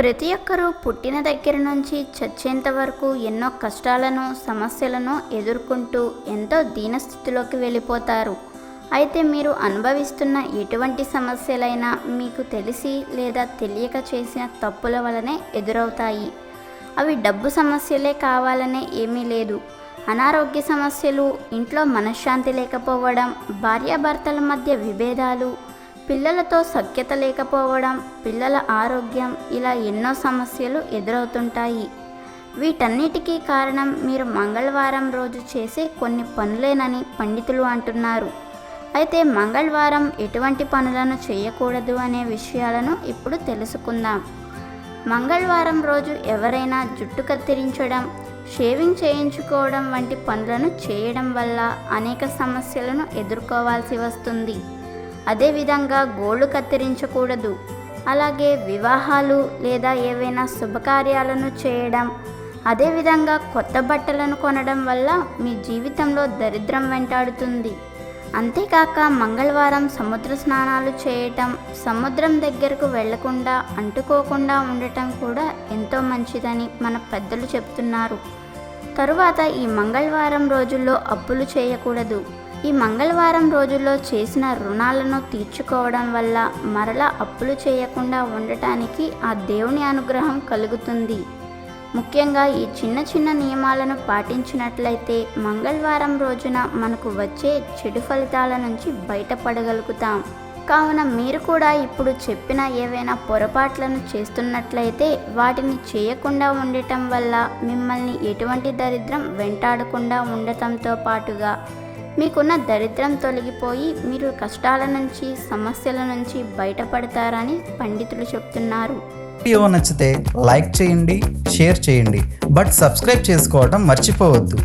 ప్రతి ఒక్కరూ పుట్టిన దగ్గర నుంచి చచ్చేంత వరకు ఎన్నో కష్టాలను సమస్యలను ఎదుర్కొంటూ ఎంతో దీనస్థితిలోకి వెళ్ళిపోతారు. అయితే మీరు అనుభవిస్తున్న ఎటువంటి సమస్యలైనా మీకు తెలిసి లేదా తెలియక చేసిన తప్పుల వలనే ఎదురవుతాయి. అవి డబ్బు సమస్యలే కావాలనే ఏమీ లేదు. అనారోగ్య సమస్యలు ఇంట్లో మనశ్శాంతి లేకపోవడం భార్యాభర్తల మధ్య విభేదాలు పిల్లలతో సఖ్యత లేకపోవడం పిల్లల ఆరోగ్యం ఇలా ఎన్నో సమస్యలు ఎదురవుతుంటాయి. వీటన్నిటికీ కారణం మీరు మంగళవారం రోజు చేసే కొన్ని పనులేనని పండితులు అంటున్నారు. అయితే మంగళవారం ఎటువంటి పనులను చేయకూడదు అనే విషయాలను ఇప్పుడు తెలుసుకుందాం. మంగళవారం రోజు ఎవరైనా జుట్టు కత్తిరించడం షేవింగ్ చేయించుకోవడం వంటి పనులను చేయడం వల్ల అనేక సమస్యలను ఎదుర్కోవాల్సి వస్తుంది. అదేవిధంగా గోళ్ళు కత్తిరించకూడదు. అలాగే వివాహాలు లేదా ఏవైనా శుభకార్యాలను చేయడం అదేవిధంగా కొత్త బట్టలను కొనడం వల్ల మీ జీవితంలో దరిద్రం వెంటాడుతుంది. అంతేకాక మంగళవారం సముద్ర స్నానాలు చేయటం సముద్రం దగ్గరకు వెళ్ళకుండా అంటుకోకుండా ఉండటం కూడా ఎంతో మంచిదని మన పెద్దలు చెప్తున్నారు. తరువాత ఈ మంగళవారం రోజుల్లో అప్పులు చేయకూడదు. ఈ మంగళవారం రోజుల్లో చేసిన రుణాలను తీర్చుకోవడం వల్ల మరలా అప్పులు చేయకుండా ఉండటానికి ఆ దేవుని అనుగ్రహం కలుగుతుంది. ముఖ్యంగా ఈ చిన్న చిన్న నియమాలను పాటించినట్లయితే మంగళవారం రోజున మనకు వచ్చే చెడు ఫలితాల నుంచి బయటపడగలుగుతాం. కావున మీరు కూడా ఇప్పుడు చెప్పిన ఏవైనా పొరపాట్లను చేస్తున్నట్లయితే వాటిని చేయకుండా ఉండటం వల్ల మిమ్మల్ని ఎటువంటి దరిద్రం వెంటాడకుండా ఉండటంతో పాటుగా మీకున్న దరిద్రం తొలగిపోయి మీరు కష్టాల నుంచి సమస్యల నుంచి బయటపడతారని పండితులు చెప్తున్నారు. వీడియో నచ్చితే లైక్ చేయండి షేర్ చేయండి. బట్ సబ్స్క్రైబ్ చేసుకోవడం మర్చిపోవద్దు.